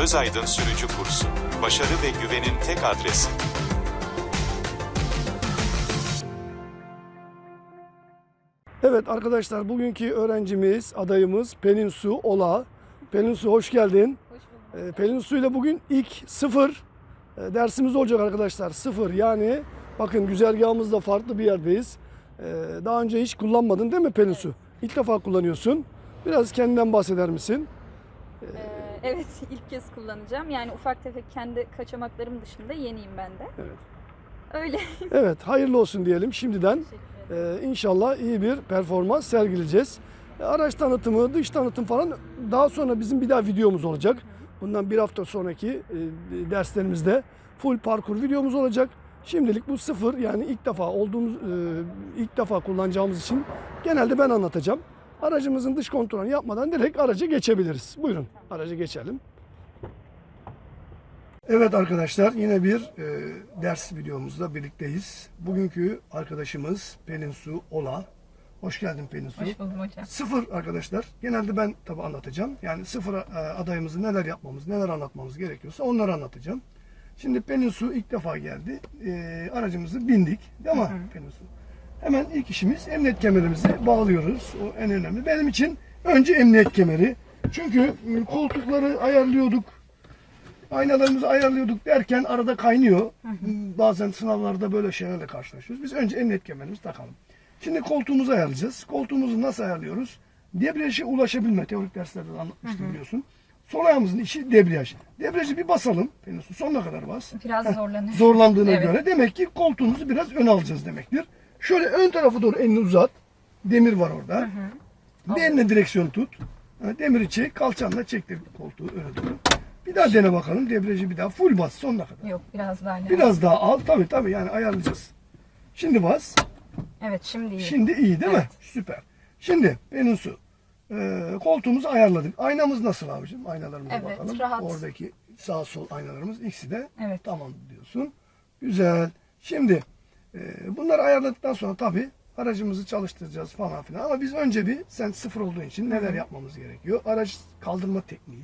Özaydın Sürücü Kursu. Başarı ve güvenin tek adresi. Evet arkadaşlar bugünkü öğrencimiz, adayımız Pelin Su Ola. Pelin Su hoş geldin. Hoş bulduk. Ee, Pelin Su ile bugün ilk sıfır e, dersimiz olacak arkadaşlar. Sıfır yani bakın güzergahımızda farklı bir yerdeyiz. Ee, Daha önce hiç kullanmadın değil mi Pelin Su? İlk defa kullanıyorsun. Biraz kendinden bahseder misin? Ee, evet ilk kez kullanacağım. Yani ufak tefek kendi kaçamaklarım dışında yeniyim ben de. Evet. Öyle. Evet hayırlı olsun diyelim şimdiden. Ee, inşallah iyi bir performans sergileyeceğiz. E, Araç tanıtımı, dış tanıtım falan daha sonra bizim bir daha videomuz olacak. Bundan bir hafta sonraki e, derslerimizde full parkur videomuz olacak. Şimdilik bu sıfır yani ilk defa olduğumuz e, ilk defa kullanacağımız için genelde ben anlatacağım. Aracımızın dış kontrolünü yapmadan direkt araca geçebiliriz. Buyurun araca geçelim. Evet arkadaşlar yine bir e, ders videomuzda birlikteyiz. Bugünkü arkadaşımız Pelin Su Ola. Hoş geldin Pelin Su. Hoş buldum hocam. Sıfır arkadaşlar. Genelde ben tabi anlatacağım. Yani sıfır e, adayımızı neler yapmamız, neler anlatmamız gerekiyorsa onları anlatacağım. Şimdi Pelin Su ilk defa geldi. E, aracımızı bindik. Değil mi Pelin Su? Hemen ilk işimiz emniyet kemerimizi bağlıyoruz. O en önemli. Benim için önce emniyet kemeri. Çünkü e, koltukları ayarlıyorduk. Aynalarımızı ayarlıyorduk derken arada kaynıyor. Bazen sınavlarda böyle şeylerle karşılaşıyoruz. Biz önce emniyet kemerimizi takalım. Şimdi koltuğumuzu ayarlayacağız. Koltuğumuzu nasıl ayarlıyoruz? Debriyaja ulaşabilme. Teorik derslerde de anlatmıştım biliyorsun. Sol ayağımızın işi debriyaj. Debriyajı bir basalım. Sonuna kadar bas. Biraz Heh, zorlanıyor. Zorlandığına Evet. göre demek ki koltuğumuzu biraz ön alacağız demektir. Şöyle ön tarafa doğru elini uzat. Demir var orada. Bir eline direksiyon tut. Demiri çek. Kalçanla çektir koltuğu öne doğru. Bir daha dene bakalım. Debriyajı bir daha full bas sonuna kadar. Yok biraz daha lazım. Biraz daha al. Tabii tabii yani ayarlayacağız. Şimdi bas. Evet şimdi iyi. Şimdi iyi değil mi? Evet. Süper. Şimdi benim su. Ee, koltuğumuzu ayarladık. Aynamız nasıl abicim? Aynalarımıza Evet, bakalım. rahat. Oradaki sağ sol aynalarımız ikisi de Evet. tamam diyorsun. Güzel. Şimdi e, bunları ayarladıktan sonra tabii aracımızı çalıştıracağız falan filan. Ama biz önce bir sen sıfır olduğun için neler yapmamız gerekiyor? Araç kaldırma tekniği.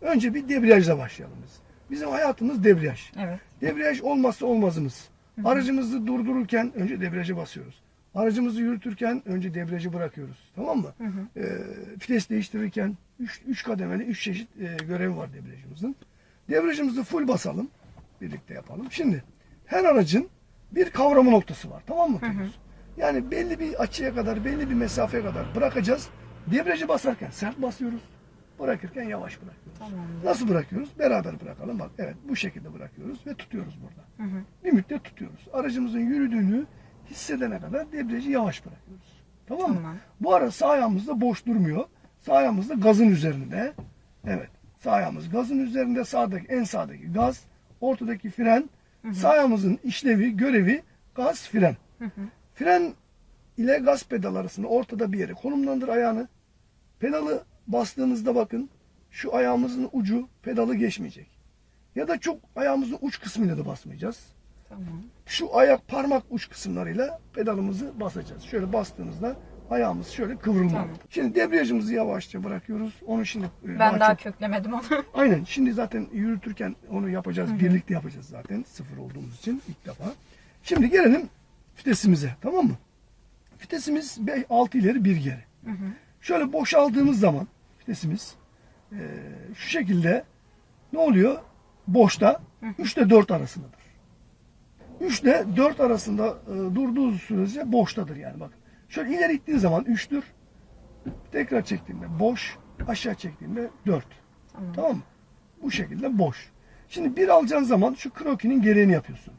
Önce bir debriyajla başlayalım biz. Bizim hayatımız debriyaj. Evet. Debriyaj olmazsa olmazımız. Aracımızı durdururken önce debriyaja basıyoruz. Aracımızı yürütürken önce debriyajı bırakıyoruz. Tamam mı? Ee, vites değiştirirken 3 kademeli 3 çeşit e, görev var debriyajımızın. Debriyajımızı full basalım. Birlikte yapalım. Şimdi her aracın bir kavrama noktası var. Tamam mı? Pelinsu? Yani belli bir açıya kadar, belli bir mesafeye kadar bırakacağız. Debriyajı basarken sert basıyoruz. Bırakırken yavaş bırakıyoruz. Tamamdır. Nasıl bırakıyoruz? Beraber bırakalım. Bak evet bu şekilde bırakıyoruz ve tutuyoruz burada. Bir müddet tutuyoruz. Aracımızın yürüdüğünü hissedene kadar debriyajı yavaş bırakıyoruz. Tamam mı? Tamam. Bu ara sağ ayağımızda boş durmuyor. Sağ ayağımız da gazın üzerinde. Evet. Sağ ayağımız gazın üzerinde. Sağdaki en sağdaki gaz, ortadaki fren. Ayağımızın işlevi, görevi gaz, fren. Fren ile gaz pedal arasında ortada bir yere konumlandır ayağını. Pedalı bastığınızda bakın şu ayağımızın ucu pedalı geçmeyecek. Ya da çok ayağımızın uç kısmıyla da basmayacağız. Tamam. Şu ayak parmak uç kısımlarıyla pedalımızı basacağız. Şöyle bastığınızda ayağımız şöyle kıvrılmalı. Tamam. Şimdi debriyajımızı yavaşça bırakıyoruz. Onu şimdi e, Ben daha çok- köklemedim onu. Aynen. Şimdi zaten yürütürken onu yapacağız. Birlikte yapacağız zaten. Sıfır olduğumuz için ilk defa. Şimdi gelelim vitesimize. Tamam mı? Vitesimiz 6 ileri bir geri. Şöyle boşaldığımız zaman vitesimiz e, şu şekilde ne oluyor? Boşta 3 ile 4 arasındadır. 3 ile 4 arasında e, durduğu sürece boştadır yani bakın. Şöyle ileri ittiğin zaman 3'tür. Tekrar çektiğinde boş, aşağı çektiğinde 4. Tamam. Tamam mı? Bu şekilde boş. Şimdi bir alacağın zaman şu krokinin gereğini yapıyorsun.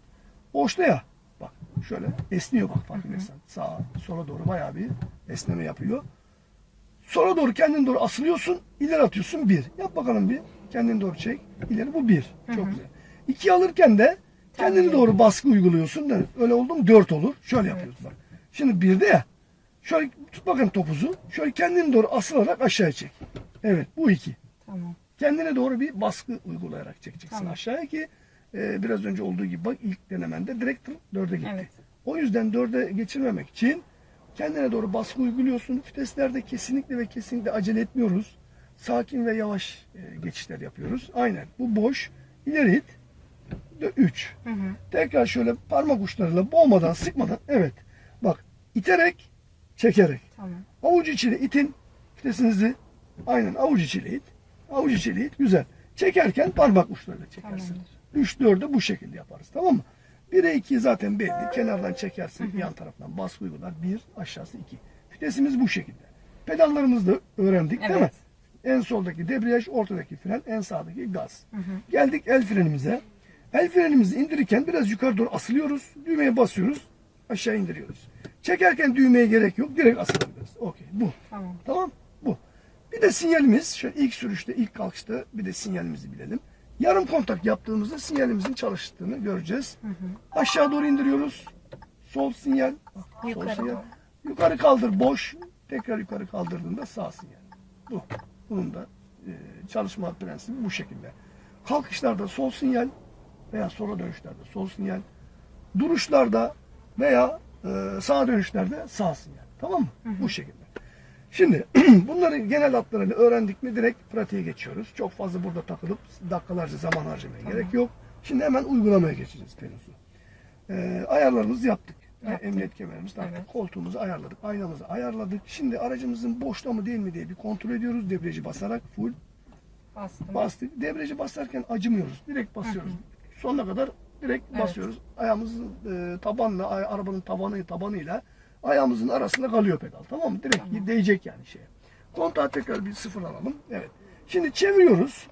Boşta ya. Bak şöyle esniyor bak farkındaysan. Sağa sola doğru bayağı bir esneme yapıyor. Sola doğru kendin doğru asılıyorsun. ileri atıyorsun bir. Yap bakalım bir. Kendini doğru çek. İleri bu bir. Çok güzel. İki alırken de kendini doğru baskı uyguluyorsun. Da öyle oldu mu dört olur. Şöyle yapıyorsun bak. Şimdi birde ya. Şöyle tut bakın topuzu. Şöyle kendini doğru asılarak aşağıya çek. Evet bu iki. Tamam. Kendine doğru bir baskı uygulayarak çekeceksin Tamam. aşağıya ki e, biraz önce olduğu gibi bak ilk denemende direkt dörde gitti. Evet. O yüzden dörde geçirmemek için kendine doğru baskı uyguluyorsun. Viteslerde kesinlikle ve kesinlikle acele etmiyoruz. sakin ve yavaş e, geçişler yapıyoruz. Aynen. Bu boş. İleri it. 3. Hı hı. Tekrar şöyle parmak uçlarıyla boğmadan, sıkmadan. Evet. Bak iterek, çekerek. Tamam. Avuç içiyle itin. Vitesinizi aynen avuç içiyle it. Avuç içiyle it. Güzel. Çekerken parmak uçlarıyla çekersin. Tamamdır. 3 4'ü bu şekilde yaparız. Tamam mı? 1'e 2 zaten belli. Kenardan çekersin. Yan taraftan baskı uygular. 1 aşağısı 2. Vitesimiz bu şekilde. Pedallarımızı da öğrendik değil mi? Evet. En soldaki debriyaj, ortadaki fren, en sağdaki gaz. Geldik el frenimize. El frenimizi indirirken biraz yukarı doğru asılıyoruz. Düğmeye basıyoruz. Aşağı indiriyoruz. Çekerken düğmeye gerek yok. Direkt asılabiliriz. Okey. Bu. Tamam. Tamam. Bu. Bir de sinyalimiz. Şöyle ilk sürüşte, ilk kalkışta bir de sinyalimizi bilelim. Yarım kontak yaptığımızda sinyalimizin çalıştığını göreceğiz. Aşağı doğru indiriyoruz. Sol sinyal. Sol Yukarı sinyal. doğru. Yukarı kaldır boş. Tekrar yukarı kaldırdığında sağ sinyal. Bu. Bunun da e, çalışma prensibi bu şekilde. Kalkışlarda sol sinyal veya sola dönüşlerde sol sinyal. Duruşlarda veya e, sağa dönüşlerde sağ sinyal. Tamam mı? Bu şekilde. Şimdi bunları genel hatlarıyla öğrendik mi direkt pratiğe geçiyoruz. Çok fazla burada takılıp dakikalarca zaman harcamaya gerek yok. Şimdi hemen uygulamaya geçeceğiz Pelinsu. Ee, ayarlarımızı yaptık. Yani Yaptık. emniyet kemerimizi taktık. Evet. Koltuğumuzu ayarladık. Aynamızı ayarladık. Şimdi aracımızın boşta mı değil mi diye bir kontrol ediyoruz. Debriyajı basarak full Bastım. bastık. Debriyajı basarken acımıyoruz. Direkt basıyoruz. Sonuna kadar direkt Evet. basıyoruz. Ayağımızın e, tabanla, arabanın tabanı tabanıyla ayağımızın arasında kalıyor pedal. Tamam mı? Direkt değecek yani şeye. Kontağı tekrar bir sıfır alalım. Evet. Şimdi çeviriyoruz.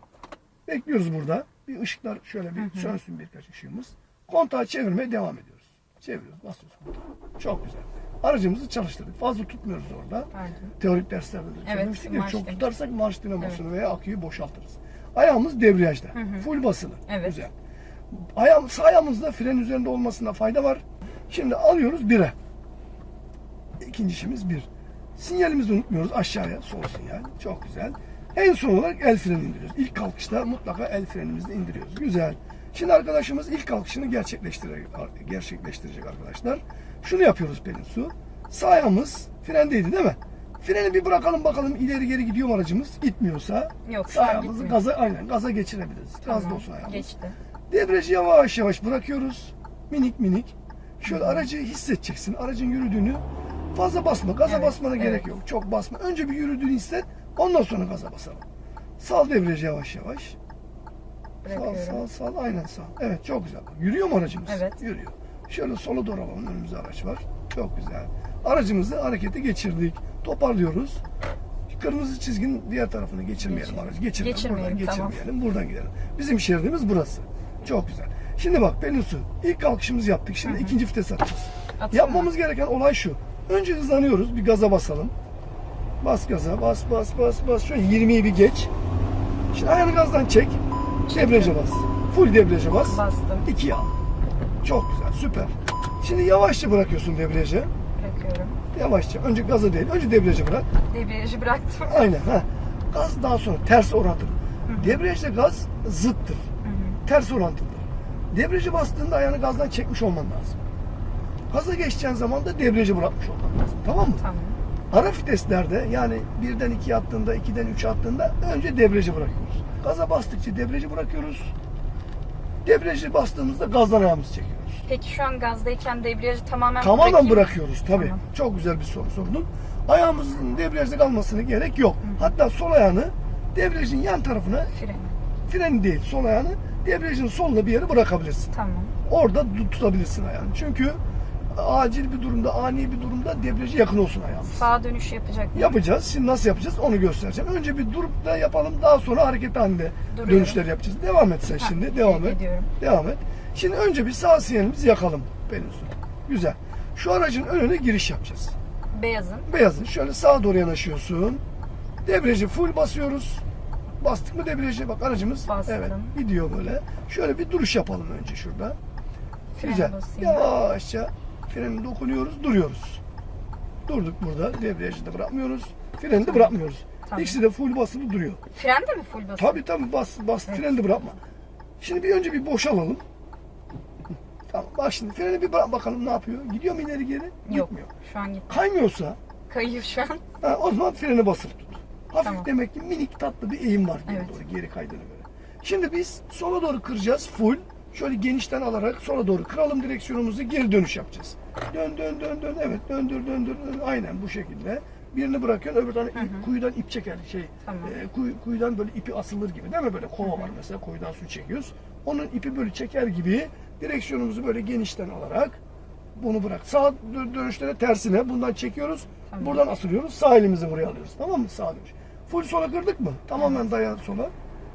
Bekliyoruz burada. Bir ışıklar şöyle bir sönsün birkaç ışığımız. Kontağı çevirmeye devam ediyoruz. Çeviriyoruz, basıyoruz. kontağı. Çok güzel. Aracımızı çalıştırdık. Fazla tutmuyoruz orada. Pardon. Teorik derslerde de Evet, ya çok tutarsak marş dinamosunu veya aküyü boşaltırız. Ayağımız debriyajda. Full basılı. Evet. Güzel. Ayağım, sağ ayağımızda fren üzerinde olmasında fayda var. Şimdi alıyoruz bire. İkinci işimiz bir. Sinyalimizi unutmuyoruz aşağıya sol sinyal. Çok güzel. En son olarak el freni indiriyoruz. İlk kalkışta mutlaka el frenimizi indiriyoruz. Güzel. Şimdi arkadaşımız ilk kalkışını gerçekleştirecek, gerçekleştirecek arkadaşlar. Şunu yapıyoruz Pelin Su. Sağ ayağımız frendeydi değil mi? Freni bir bırakalım bakalım ileri geri gidiyor mu aracımız? Gitmiyorsa Yok, sağ ayağımızı gitmiyor. gaza aynen gaza geçirebiliriz. Gazda Tamam. olsun ayağımız. Geçti. Debriyajı yavaş yavaş bırakıyoruz. Minik minik. Şöyle aracı hissedeceksin. Aracın yürüdüğünü fazla basma. Gaza Evet, basmana gerek evet. yok. Çok basma. Önce bir yürüdüğünü hisset. Ondan sonra gaza basalım. Sal debriyajı yavaş yavaş. Sal sal sal. Aynen sal. Evet çok güzel. Yürüyor mu aracımız? Evet. Yürüyor. Şöyle sola doğru alalım. Önümüzde araç var. Çok güzel. Aracımızı harekete geçirdik. Toparlıyoruz. Kırmızı çizginin diğer geçirmeyelim Geçirmeyelim. aracı. Geçirmeyelim. Geçirmeyelim, Buradan tamam. geçirmeyelim. Buradan gidelim. Bizim şeridimiz burası. Çok güzel. Şimdi bak Pelinsu ilk kalkışımızı yaptık. Şimdi ikinci vites atacağız. Atayım Yapmamız gereken olay şu. Önce hızlanıyoruz. Bir gaza basalım. Bas gaza. Bas bas bas bas. Şöyle 20'yi bir geç. Şimdi ayağını gazdan çek. Debriyaja bas. Full debriyaja bas. Bastım. İkiye al. Çok güzel. Süper. Şimdi yavaşça bırakıyorsun debriyajı. Bırakıyorum. Yavaşça. Önce gaza değil. Önce debriyajı bırak. Debriyajı bıraktım. Aynen. Ha. Gaz daha sonra ters orantılı. Debriyajla gaz zıttır. Ters orantılıdır. Debriyajı bastığında ayağını gazdan çekmiş olman lazım. Gaza geçeceğin zaman da debriyajı bırakmış olman lazım. Tamam mı? Tamam. Ara viteslerde yani birden ikiye attığında, ikiden üçe attığında önce debriyajı bırakıyoruz. Gaza bastıkça debriyajı bırakıyoruz. Debriyajı bastığımızda gazdan ayağımızı çekiyoruz. Peki şu an gazdayken debriyajı tamamen Tamamen bırakayım. bırakıyoruz tabii. Tamam. Çok güzel bir soru sordun. Ayağımızın debriyajda kalmasına gerek yok. Hatta sol ayağını debriyajın yan tarafına, Fren. freni değil sol ayağını debriyajın soluna bir yere bırakabilirsin. Tamam. Orada tut- tutabilirsin ayağını. Çünkü acil bir durumda, ani bir durumda debriyajı yakın olsun ayağımız. Sağa dönüş yapacak mıyım? Yapacağız. Şimdi nasıl yapacağız onu göstereceğim. Önce bir durup da yapalım. Daha sonra hareket halinde Duruyorum. dönüşler yapacağız. Devam et sen Ha, şimdi. Devam et. ediyorum. Devam et. Şimdi önce bir sağ sinyalimizi yakalım. Pelinsu. Güzel. Şu aracın önüne giriş yapacağız. Beyazın. Beyazın şöyle sağa doğru yanaşıyorsun. Debriyajı full basıyoruz. Bastık mı debriyajı? Bak aracımız Bastım. evet gidiyor böyle. Şöyle bir duruş yapalım önce şurada. Güzel. basayım. Yavaşça freni dokunuyoruz, duruyoruz. Durduk burada. Debriyajı da bırakmıyoruz. Freni de bırakmıyoruz. Tamam. İkisi de full basılı duruyor. Fren de mi full basıyor? Tabii tabii bas, bas freni de bırakma. Şimdi bir önce bir boşalalım. Hı, Tamam bak şimdi freni bir bırak bakalım ne yapıyor. Gidiyor mu ileri geri? Yok. Gitmiyor. Şu an gitti. Kaymıyorsa Kayıyor şu an. ha, o zaman freni basılı tut. Hafif Tamam. demek ki minik tatlı bir eğim var geri Evet. doğru geri kaydığına göre. Şimdi biz sola doğru kıracağız full. Şöyle genişten alarak sola doğru kıralım direksiyonumuzu geri dönüş yapacağız. Dön dön dön dön evet döndür döndür dön. aynen bu şekilde. Birini bırakıyorsun öbür tane ip- kuyudan ip çeker şey Tamam. e, kuy- kuyudan böyle ipi asılır gibi değil mi böyle kova var mesela kuyudan su çekiyoruz. Onun ipi böyle çeker gibi direksiyonumuzu böyle genişten alarak bunu bırak. Sağ dö- dönüşlere tersine bundan çekiyoruz. Buradan asılıyoruz. Sağ elimizi buraya alıyoruz. Tamam mı? Sağ dönüş. Full sola kırdık mı? Tamamen dayan sola.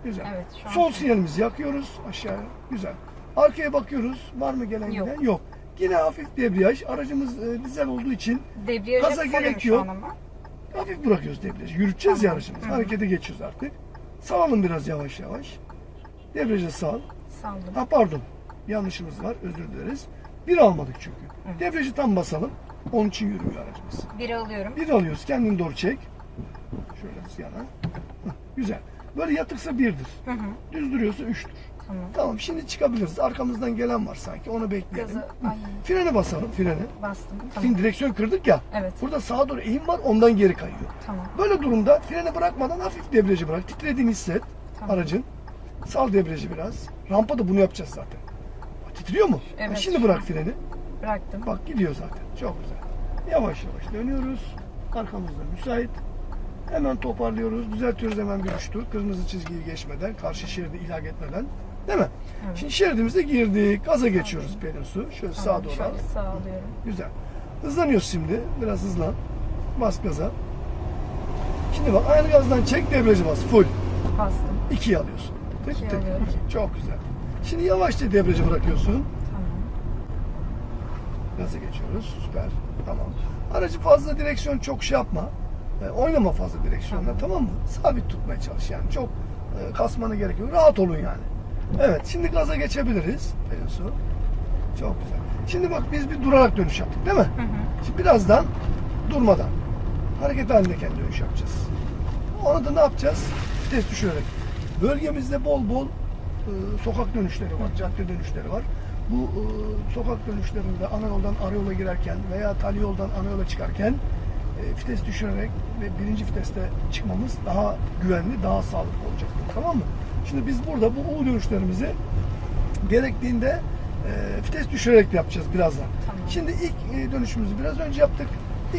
Güzel. Evet, şu an Sol sinyalimizi yakıyoruz aşağıya. Güzel. Arkaya bakıyoruz. Var mı gelen Yok. giden? Yok. Yine hafif debriyaj. Aracımız e, dizel olduğu için Debriyaja Gaza gerek şu yok. an ama. hafif bırakıyoruz debriyajı. Yürüteceğiz ya aracımızı. Harekete geçiyoruz artık. Salalım biraz yavaş yavaş. Debriyajı sal. Saldım. Ha pardon. Yanlışımız var. Özür dileriz. Bir almadık çünkü. Debriyajı tam basalım. Onun için yürümüyor aracımız. Biri alıyorum. Bir alıyoruz. Kendini doğru çek. Şöyle yana. Hah, Güzel. Böyle yatıksa birdir. Hı hı. Düz duruyorsa üçtür. Tamam. Tamam şimdi çıkabiliriz. Arkamızdan gelen var sanki. Onu bekleyelim. Gazı ay Frene basalım. Frene. bastım. Şimdi Tamam. direksiyon kırdık ya. Evet. Burada sağa doğru eğim var. Ondan geri kayıyor. Tamam. Böyle durumda freni bırakmadan hafif debriyajı bırak. Titrediğini hisset Tamam. aracın. Sal debriyajı biraz. Rampada bunu yapacağız zaten. Titriyor mu? Evet. Ha, Şimdi bırak freni. Bıraktım. Bak gidiyor zaten. Çok güzel. Yavaş yavaş dönüyoruz. Arkamızda müsait. Hemen toparlıyoruz. Düzeltiyoruz hemen bir üç tur. Kırmızı çizgiyi geçmeden, karşı şeridi ilhak etmeden. Değil mi? Evet. Şimdi şeridimize girdik. Gaza geçiyoruz Pelin su. Şöyle sağa doğru al. Şöyle sağ alıyorum. Güzel. Hızlanıyoruz şimdi. Biraz hızlan. Bas gaza. Şimdi bak aynı gazdan çek debriyajı bas. Full. Bastım. İkiye alıyorsun. Tık İkiye tık. alıyorum. Çok güzel. Şimdi yavaşça debriyajı bırakıyorsun. Tamam. Gaza geçiyoruz. Süper. Tamam. Aracı fazla direksiyon çok şey yapma. E, oynama fazla direksiyonla Tamam. tamam. mı? Sabit tutmaya çalış yani. Çok e, kasmana gerek yok. Rahat olun yani. Evet. Şimdi gaza geçebiliriz. Pelin su. Çok güzel. Şimdi bak biz bir durarak dönüş yaptık değil mi? Hı hı. Şimdi birazdan durmadan hareket halindeyken dönüş yapacağız. Onu da ne yapacağız? Vites düşürerek. Bölgemizde bol bol e, sokak dönüşleri var, cadde dönüşleri var. Bu e, sokak dönüşlerinde ana yoldan ara yola girerken veya tali yoldan ana yola çıkarken vites düşürerek ve birinci viteste çıkmamız daha güvenli, daha sağlıklı olacaktır. Tamam mı? Şimdi biz burada bu U dönüşlerimizi gerektiğinde e, vites düşürerek yapacağız birazdan. Tamam. Şimdi ilk e, dönüşümüzü biraz önce yaptık.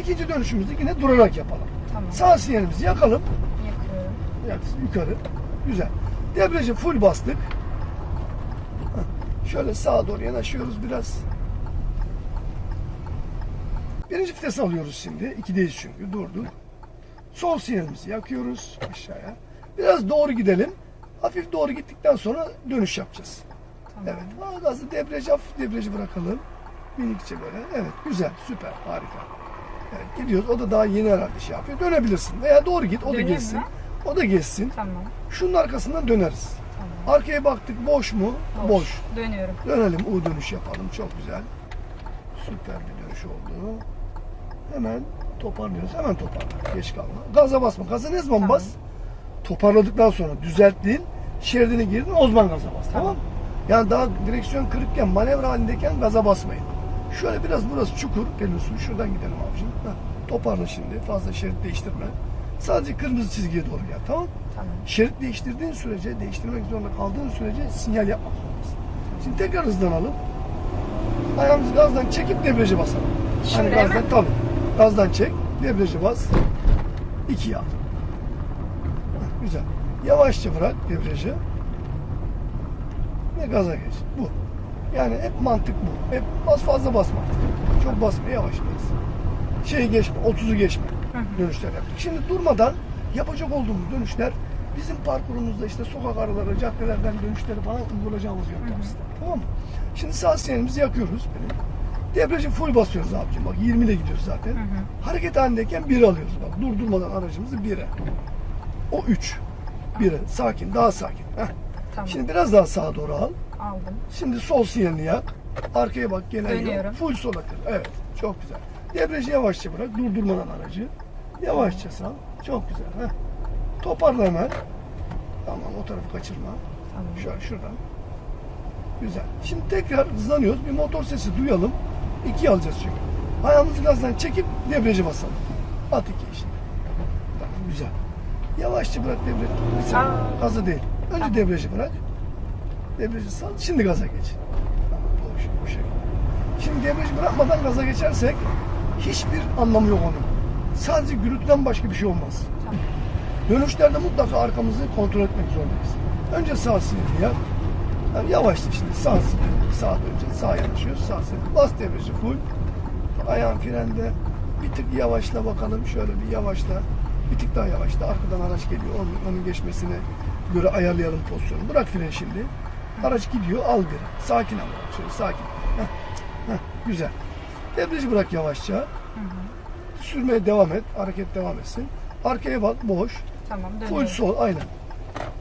İkinci dönüşümüzü yine durarak yapalım. Tamam. Sağ sinyalimizi yakalım. Yakıyorum. Yani yukarı. Güzel. Debriyajı full bastık. Şöyle sağa doğru yanaşıyoruz biraz. Birinci vites alıyoruz şimdi. İkideyiz çünkü. Durduk. Sol sinyalimizi yakıyoruz aşağıya. Biraz doğru gidelim. Hafif doğru gittikten sonra dönüş yapacağız. Tamam. Evet. Gazı debriyaj hafif debriyajı bırakalım. Minikçe böyle. Evet. Güzel. Süper. Harika. Evet. Gidiyoruz. O da daha yeni herhalde şey yapıyor. Dönebilirsin. Veya doğru git. O da Döneyim geçsin. mi? O da geçsin. Tamam. Şunun arkasından döneriz. Tamam. Arkaya baktık. Boş mu? Boş. Dönüyorum. Dönelim. U dönüş yapalım. Çok güzel. Süper bir dönüş oldu. Hemen toparlıyoruz. Hemen toparla. Geç kalma. Gaza basma. Gaza ne zaman Tamam. bas? Toparladıktan sonra düzelttin. Şeridine girdin. O zaman gaza bas. Tamam. Tamam. Yani daha direksiyon kırıkken, manevra halindeyken gaza basmayın. Şöyle biraz burası çukur. Pelin su. Şuradan gidelim abicim. Heh, Toparla şimdi. Fazla şerit değiştirme. Sadece kırmızı çizgiye doğru gel. Tamam. Tamam. Şerit değiştirdiğin sürece, değiştirmek zorunda kaldığın sürece sinyal yapmak zorundasın. Şimdi tekrar hızlanalım. Ayağımızı gazdan çekip debriyaja basalım. Şimdi hani gazdan tabii. Gazdan çek, debriyaja bas. İkiye al. Güzel. Yavaşça bırak debriyajı. Ve gaza geç. Bu. Yani hep mantık bu. Hep bas fazla basma. Çok basma, yavaş bas. Şeyi geçme, 30'u geçme. Dönüşler yaptık. Şimdi durmadan yapacak olduğumuz dönüşler bizim parkurumuzda işte sokak araları, caddelerden dönüşleri falan uygulayacağımız yöntem sistem. Tamam mı? Şimdi sağ sinyalimizi yakıyoruz. Benim. Debriyajı full basıyoruz abicim. Bak 20 ile gidiyoruz zaten. Hı hı. Hareket halindeyken 1 alıyoruz. Bak durdurmadan aracımızı 1'e. O 3. 1'e. Sakin, daha sakin. Heh. Tamam. Şimdi biraz daha sağa doğru al. Aldım. Şimdi sol sinyalini yak. Arkaya bak Dönüyorum. yok. Full sola kır. Evet. Çok güzel. Debriyajı yavaşça bırak. Durdurmadan aracı. Yavaşça sal. Çok güzel. Heh. Toparla hemen. Tamam o tarafı kaçırma. Tamam. Şöyle şuradan. Güzel. Şimdi tekrar hızlanıyoruz. Bir motor sesi duyalım. İki alacağız çünkü. Ayağımızı gazdan çekip debriyajı basalım. At iki şimdi. Tamam güzel. Yavaşça bırak debriyajı. Aa. Gazı değil. Önce debriyajı bırak. Debriyajı sal. Şimdi gaza geç. Tamam, bu, bu şekilde. Şimdi debriyajı bırakmadan gaza geçersek hiçbir anlamı yok onun. Sadece gürültüden başka bir şey olmaz. Tamam. Dönüşlerde mutlaka arkamızı kontrol etmek zorundayız. Önce sağ sinyali yap. Yani yavaşla şimdi sağ sinyali. Sağa döneceğiz. Sağa yanaşıyoruz. Sağ sinyali. Bas debriyajı full. Ayağın frende. Bir tık yavaşla bakalım. Şöyle bir yavaşla. Bir tık daha yavaşla. Arkadan araç geliyor. Onun, onun geçmesine göre ayarlayalım pozisyonu. Bırak freni şimdi. Araç gidiyor. Al bir. Sakin ama. Şöyle sakin. Heh, heh, güzel. Debriyajı bırak yavaşça. Sürmeye devam et. Hareket devam etsin. Arkaya bak. Boş. Tamam Full dönüyorum. sol aynen.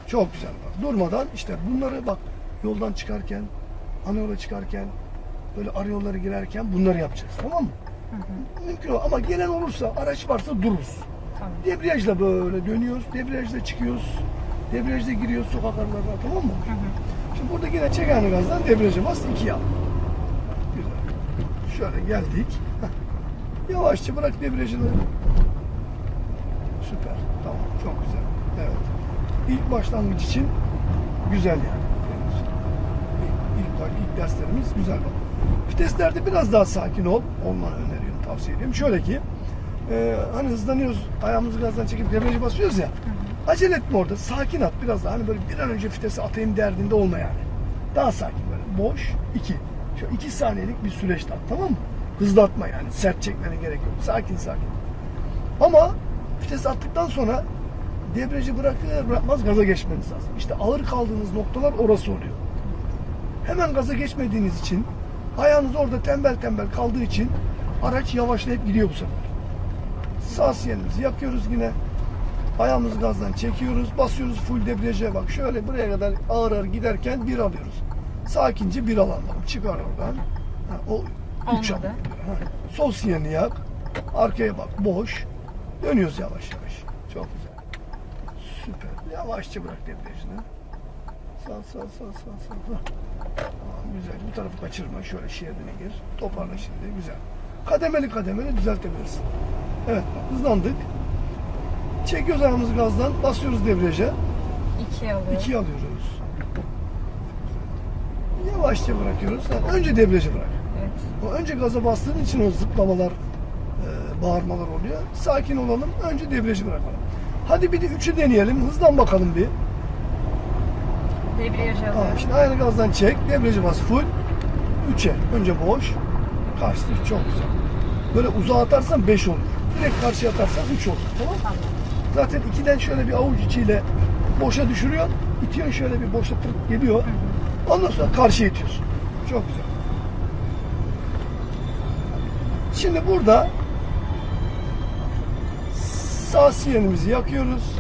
Çok güzel bak. Durmadan işte bunları bak yoldan çıkarken, ana yola çıkarken, böyle ara yollara girerken bunları yapacağız tamam mı? Mümkün o. Ama gelen olursa, araç varsa dururuz. Tamam. Debriyajla böyle dönüyoruz, debriyajla çıkıyoruz, debriyajla giriyoruz sokak aralarına tamam mı? Şimdi burada yine çek aynı gazdan debriyaja bas, iki yap. Güzel. Şöyle geldik. Yavaşça bırak debriyajını. Süper. Tamam. Çok güzel. Evet. İlk başlangıç için güzel yani. İlk, derslerimiz güzel bak. Viteslerde biraz daha sakin ol. Olmanı öneriyorum, tavsiye ediyorum. Şöyle ki e, hani hızlanıyoruz, ayağımızı gazdan çekip debriyajı basıyoruz ya. Acele etme orada. Sakin at biraz daha. Hani böyle bir an önce vitesi atayım derdinde olma yani. Daha sakin böyle. Boş. iki. Şu iki saniyelik bir süreçte at tamam mı? Hızlı atma yani. Sert çekmene gerek yok. Sakin sakin. Ama vites attıktan sonra debriyajı bırakır bırakmaz gaza geçmeniz lazım. İşte ağır kaldığınız noktalar orası oluyor. Hemen gaza geçmediğiniz için ayağınız orada tembel tembel kaldığı için araç yavaşlayıp gidiyor bu sefer. Sağ sinyalimizi yakıyoruz yine. Ayağımızı gazdan çekiyoruz. Basıyoruz full debriyaja bak. Şöyle buraya kadar ağır ağır giderken bir alıyoruz. Sakince bir alalım. Çıkar oradan. Ha, o üç al. Ha, Sol sinyalini yak. Arkaya bak. Boş. Dönüyoruz yavaş yavaş. Çok güzel. Süper. Yavaşça bırak debriyajını. Sağ sağ sağ. Hah. Tamam, güzel. Bu tarafı kaçırma. Şöyle şeridine gir. Toparla şimdi. Güzel. Kademeli kademeli düzeltebilirsin. Evet hızlandık. Çekiyoruz ayağımızı gazdan. Basıyoruz debriyaja. İkiye alıyorum. İkiye alıyoruz. Yavaşça bırakıyoruz. Ha, Önce debriyajı bırak. Evet. O önce gaza bastığın için o zıplamalar, e, bağırmalar oluyor. Sakin olalım. Önce debriyajı bırakalım. Hadi bir de üçü deneyelim. Hızlan bakalım bir. Debriyajı Ha, alıyorum. şimdi ayağını gazdan çek. Debriyajı bas full. Üçe. Önce boş. Karşıdır. Çok güzel. Böyle uzağa atarsan beş olur. Direkt karşıya atarsan üç olur. Tamam mı? Zaten ikiden şöyle bir avuç içiyle boşa düşürüyor. İtiyorsun şöyle bir boşa tırıp geliyor. Ondan sonra karşıya itiyorsun. Çok güzel. Şimdi burada sağ sinyalimizi yakıyoruz.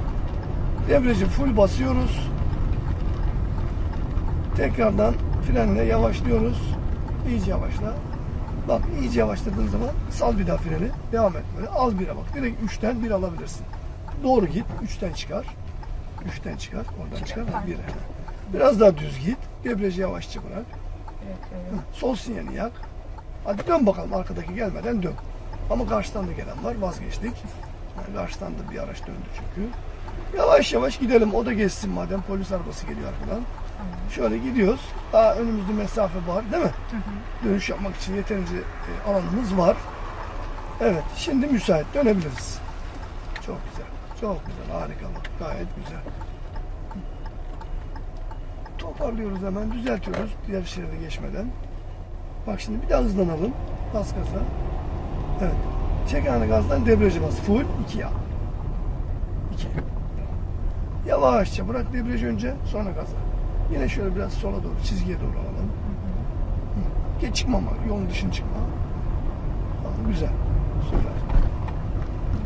Debriyajı full basıyoruz. Tekrardan frenle yavaşlıyoruz. İyice yavaşla. Bak iyice yavaşladığın zaman sal bir daha freni. Devam et böyle. Al bire bak. Direkt üçten bir alabilirsin. Doğru git. Üçten çıkar. Üçten çıkar. Oradan çıkar. Tamam. Bire. Biraz daha düz git. Debriyajı yavaşça bırak. Bırakıyorum. Sol sinyali yak. Hadi dön bakalım arkadaki gelmeden dön. Ama karşıdan da gelen var vazgeçtik. Yani karşıdan da bir araç döndü çünkü. Yavaş yavaş gidelim o da geçsin madem polis arabası geliyor arkadan. Şöyle gidiyoruz. Daha önümüzde mesafe var değil mi? Dönüş yapmak için yeterince e, alanımız var. Evet şimdi müsait dönebiliriz. Çok güzel. Çok güzel harika gayet güzel. Toparlıyoruz hemen düzeltiyoruz diğer şeride geçmeden. Bak şimdi bir daha hızlanalım. Bas gaza. Evet. Çek ayağını gazdan debriyajı bas. Full. 2 yap. 2. Yavaşça bırak debriyajı önce sonra gaza. Yine şöyle biraz sola doğru çizgiye doğru alalım. Geç çıkma ama yolun dışına çıkma. Tamam, güzel. Süper.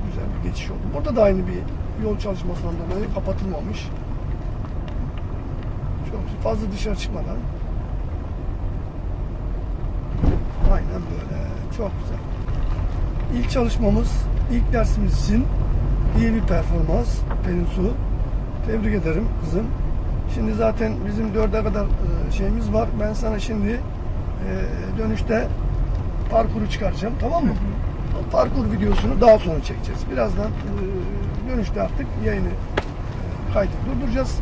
Güzel bir geçiş oldu. Burada da aynı bir yol çalışmasından dolayı kapatılmamış. Çok. Fazla dışarı çıkmadan. Aynen böyle. Çok güzel. İlk çalışmamız, ilk dersimiz için iyi bir performans. Pelin Su. Tebrik ederim kızım. Şimdi zaten bizim dörde kadar e, şeyimiz var. Ben sana şimdi e, dönüşte parkuru çıkaracağım. Tamam mı? Parkur videosunu daha sonra çekeceğiz. Birazdan e, dönüşte artık yayını kaydı durduracağız.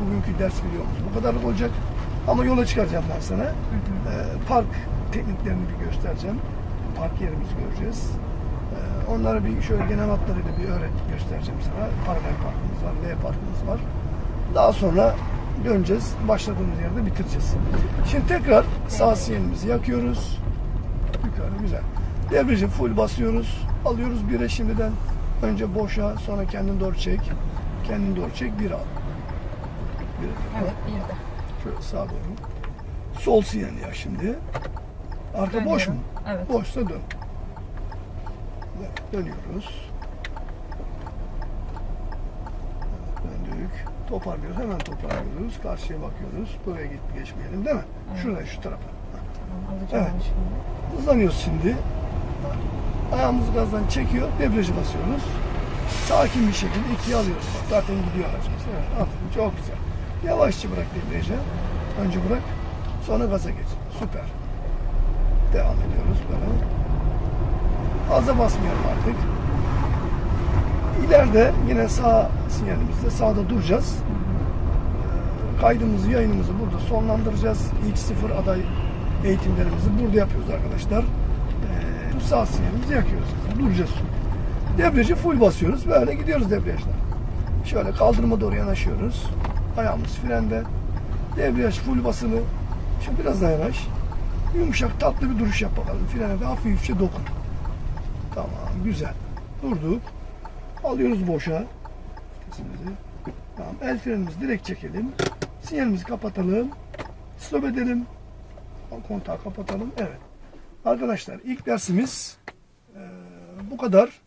Bugünkü ders videomuz bu kadarlık olacak. Ama yola çıkaracağım ben sana. Ee, park tekniklerini bir göstereceğim. Park yerimizi göreceğiz. Ee, onları bir şöyle genel hatlarıyla bir öğret göstereceğim sana. Paralel parkımız var, L parkımız var. Daha sonra döneceğiz. Başladığımız yerde bitireceğiz. Şimdi tekrar sağ sinyalimizi yakıyoruz. Yukarı güzel. Debriyajı full basıyoruz. Alıyoruz bire şimdiden. Önce boşa sonra kendin doğru çek. Kendin doğru çek bir al. Bir, Evet bir de. Şöyle sağa doğru. Sol sinyal ya şimdi. Arka boş mu? Dönüyorum. Evet. Boşsa dön. Evet, dönüyoruz. Evet, Döndük. Toparlıyoruz. Hemen toparlıyoruz. Karşıya bakıyoruz. Buraya git geçmeyelim değil mi? Evet. Şuraya şu tarafa. Tamam alacağım Evet. şimdi. Hızlanıyoruz şimdi. Ayağımızı gazdan çekiyor. Debriyajı basıyoruz. Sakin bir şekilde ikiye alıyoruz. Bak, zaten gidiyor aracımız. Evet. Çok güzel. Yavaşça bırak debriyajı. Önce bırak. Sonra gaza geç. Süper. Devam ediyoruz böyle. Fazla basmayalım artık. İleride yine sağ sinyalimizde sağda duracağız. Ee, Kaydımızı, yayınımızı burada sonlandıracağız. İlk sıfır aday eğitimlerimizi burada yapıyoruz arkadaşlar. Ee, sağ sinyalimizi yakıyoruz. Duracağız. Debriyajı full basıyoruz. Böyle gidiyoruz debriyajla. Şöyle kaldırıma doğru yanaşıyoruz. Ayağımız frende. Debriyaj full basılı. Şimdi biraz daha yanaş. Yumuşak tatlı bir duruş yap bakalım. Frene de hafifçe dokun. Tamam güzel. Durduk. Alıyoruz boşa. Tamam el frenimizi direkt çekelim. Sinyalimizi kapatalım. Stop edelim. Kontağı kapatalım. Evet. Arkadaşlar ilk dersimiz eee, bu kadar.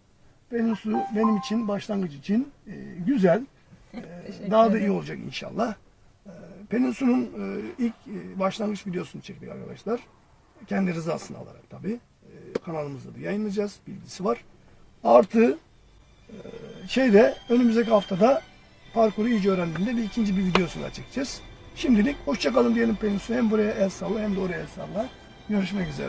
Benim su benim için başlangıç için eee, güzel. Teşekkür daha da iyi olacak inşallah. Peninsu'nun eee, ilk eee, başlangıç videosunu çektik arkadaşlar. Kendi rızasını alarak tabii. Eee, kanalımızda da yayınlayacağız. Bilgisi var. Artı şeyde önümüzdeki haftada parkuru iyice öğrendiğinde bir ikinci bir videosunu çekeceğiz. Şimdilik hoşçakalın diyelim Peninsu. Hem buraya el salla hem de oraya el salla. Görüşmek üzere.